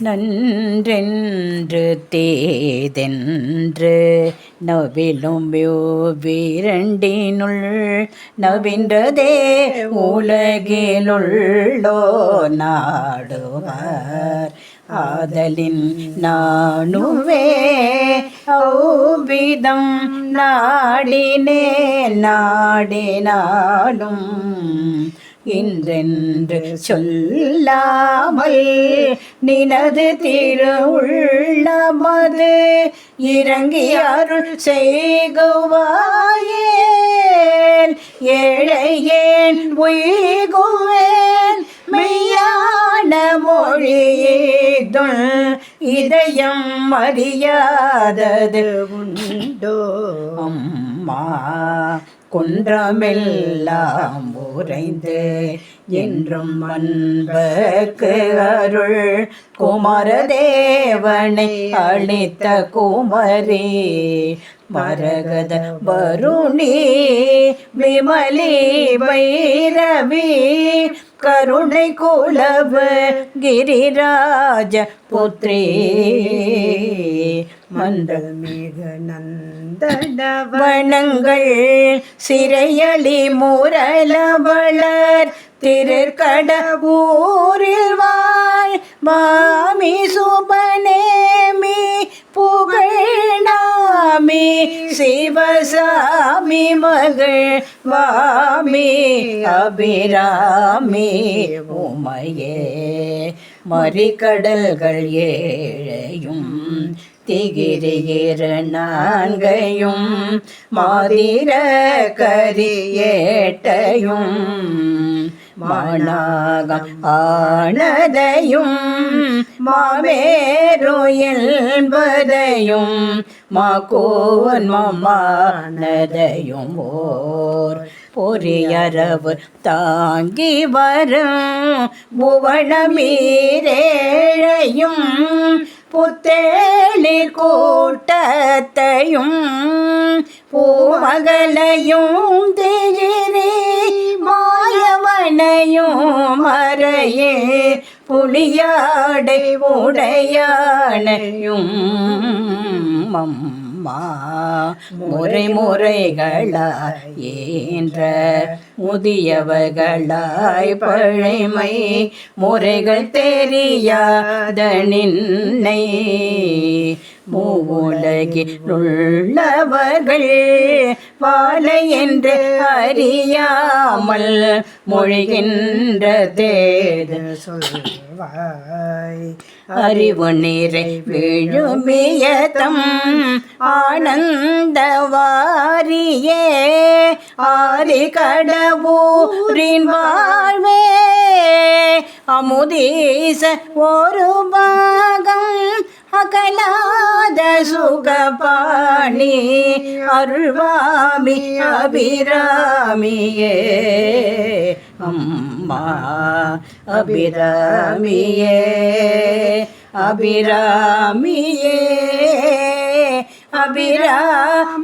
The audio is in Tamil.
நன்றென்று தேதென்று நவிலும் வீரண்டினுள் நவின்றதே உலகிலுள்ளோ நாடுவார். ஆதலின் நானுவே ஔவிதம் நாடினே நாடினாலும் இன்றென்று சொல்லாமல் நினது திருவுள்ளமது இறங்கி அருள் செய்குவாயேன் ஏழையேன் உய்குவேன் மெய்யான மொழியேதுள் இதயம் அறியாதது உண்டோ? அம்மா குன்றமெல்லாம் உறைந்து என்றும் அன்பக்கு அருள். குமரதேவனை அளித்த குமரே மரகத வருணி விமலி பைரவி கருணை குலவ கிரிராஜ புத்ரே மந்தல் மிக நந்தனவ வனங்கள் சிறையளி முரளவளர் திருக்கடவூரில் வாழ் சிவசாமி மகள் வாமி அபிராமி உமையே. மறிக்கடல்கள் ஏழையும் திகிரிகிற நான்கையும் மாதிர கரியேட்டையும் மானாகம் ஆனதையும் மாவேரு என்பதையும் மாக்கோன் மாமானதையும் ஓர் பொறியரவு தாங்கி வரும். புவனமீரேழையும் புத்தேளிர் கூட்டத்தையும் பூமகளையும் திகிரி மாயவனையும் மறையே புலியாடை உடையானையும் அம்மா முறை முறைகளாய் ஏன்ற முதியவர்களாய் பழைமை முறைகள் தெரியாத நின்னை மூவுலகில் உள்ளவர்கள். வாழை என்று அறியாமல் மொழிகின்ற தேது சொல்வாய் அறிவு நிறை விழுமியதம் ஆனந்த வாரியே. ஆரி கடவுரின் வாழ்வே. அமுதீச ஒரு பாகம் அகலாத சுகபாணி அருள்வாமி அபிராமியே. அம்மா அபிராமியே அபிராமியே அபிராமியே.